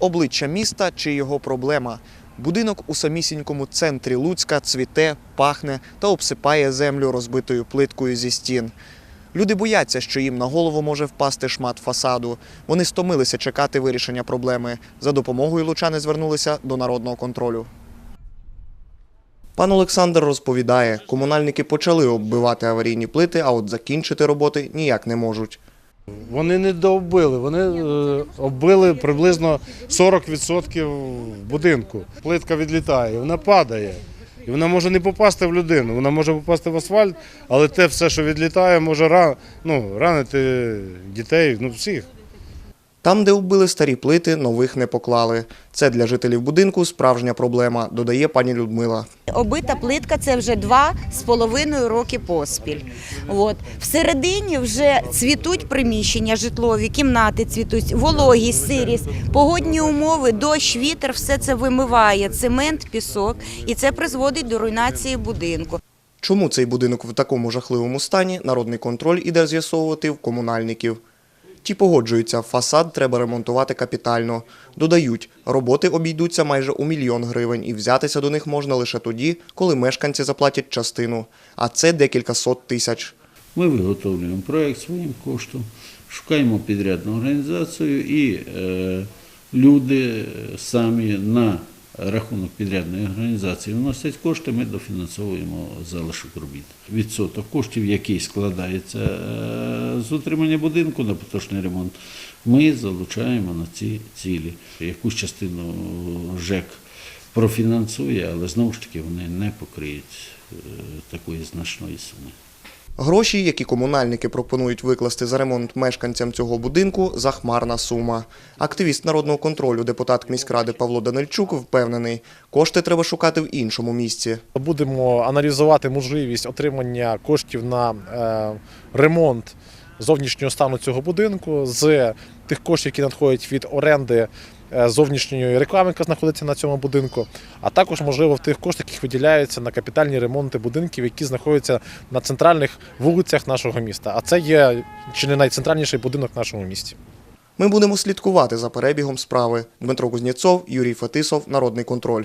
Обличчя міста чи його проблема. Будинок у самісінькому центрі Луцька цвіте, пахне та обсипає землю розбитою плиткою зі стін. Люди бояться, що їм на голову може впасти шмат фасаду. Вони стомилися чекати вирішення проблеми. За допомогою лучани звернулися до народного контролю. Пан Олександр розповідає, комунальники почали оббивати аварійні плити, а от закінчити роботи ніяк не можуть. Вони не дооббили, вони е, оббили приблизно 40% будинку. Плитка відлітає, вона падає. І вона може не попасти в людину, вона може попасти в асфальт, але те все, що відлітає, може ну, ранити дітей, ну всіх. Там, де вбили старі плити, нових не поклали. Це для жителів будинку справжня проблема, додає пані Людмила. Обита плитка це вже два з половиною роки поспіль. От. Всередині вже цвітуть приміщення, житлові, кімнати цвітуть, вологість, сирість, погодні умови, дощ, вітер, все це вимиває, цемент, пісок, і це призводить до руйнації будинку. Чому цей будинок в такому жахливому стані, народний контроль іде з'ясовувати в комунальників. Ті погоджуються, фасад треба ремонтувати капітально. Додають, роботи обійдуться майже у мільйон гривень і взятися до них можна лише тоді, коли мешканці заплатять частину, а це декілька сот тисяч. Ми виготовлюємо проєкт своїм коштом, шукаємо підрядну організацію і е, люди самі на рахунок підрядної організації вносять кошти, ми дофінансовуємо залишок робіт. Відсоток коштів, який складається е, з утримання будинку на поточний ремонт, ми залучаємо на ці цілі. Якусь частину ЖЕК профінансує, але знову ж таки вони не покриють е, такої значної суми. Гроші, які комунальники пропонують викласти за ремонт мешканцям цього будинку, захмарна сума. Активіст народного контролю, депутат міськради Павло Данильчук впевнений, кошти треба шукати в іншому місці. Будемо аналізувати можливість отримання коштів на е, ремонт зовнішнього стану цього будинку з тих коштів, які надходять від оренди е, зовнішньої реклами, яка знаходиться на цьому будинку, а також можливо в тих коштах, які виділяються на капітальні ремонти будинків, які знаходяться на центральних вулицях нашого міста. А це є чи не найцентральніший будинок в нашому місті. Ми будемо слідкувати за перебігом справи. Дмитро Кузнєцов, Юрій Фетисов, Народний контроль.